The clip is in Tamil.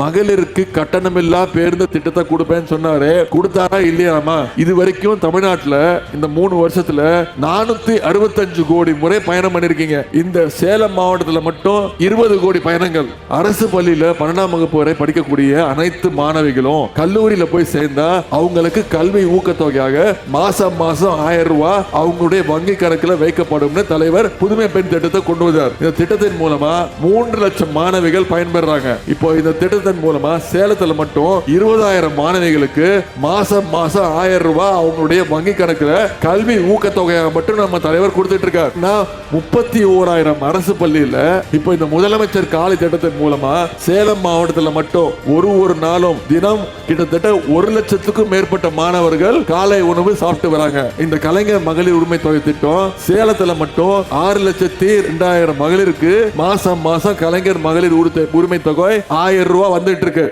மகளிருக்கு கட்டணமில்லா பேருந்து திட்டத்தை கொடுப்பேன்னு சொன்னாரு. கொடுத்தாரா இல்லையாமா இது வரைக்கும் தமிழ்நாட்டுல இந்த மூணு வருஷத்துல நானூத்தி அறுபத்தஞ்சு கோடி முறை பயணம் பண்ணிருக்கீங்க. இந்த சேலம் மாவட்டத்துல மட்டும் இருபது கோடி பயணங்கள். அரசு பள்ளியில பன்னெண்டாம் வகுப்பு வரை படிக்கக்கூடிய அனைத்து மாணவிகளும் கல்லூரியில போய் சேர்ந்தா அவங்களுக்கு கல்வி ஊக்கத்தொகையாக மாசம் மாசம் ஆயிரம் ரூபாய் அவங்களுடைய வங்கி கணக்குல வைக்கப்படும்னு தலைவர் புதுமை பெண் திட்டத்தை கொண்டு வந்தார். இந்த திட்டத்தின் மூலமா மூன்று லட்சம் மாணவிகள் பயன்பெறாங்க. இப்போ இந்த திட்டத்தை திட்டத்தின் மூலமா சேலத்துல மட்டும் இருபதாயிரம் மாணவிகளுக்கு மாசம் மாசம் ஆயிரம் ரூபாய் அவங்களுடைய வங்கி கணக்குல கல்வி ஊக்கத்தொகையாக மட்டும் நம்ம தலைவர் கொடுத்துட்டு இருக்கார். நான் முப்பத்தி ஓராயிரம் அரசு பள்ளியில இப்போ இந்த முதலமைச்சர் காலை திட்டத்தின் மூலமா சேலம் மாவட்டத்தில் மட்டும் ஒரு ஒரு நாளும் தினம் கிட்டத்தட்ட ஒரு லட்சத்துக்கும் மேற்பட்ட மாணவர்கள் காலை உணவு சாப்பிட்டு வராங்க. இந்த கலைஞர் மகளிர் உரிமை தொகை திட்டம் சேலத்துல மட்டும் ஆறு லட்சத்தி ரெண்டாயிரம் மகளிருக்கு மாசம் மாசம் கலைஞர் மகளிர் உரிமை தொகை ஆயிரம் ரூபாய் வந்துட்டு இருக்கு.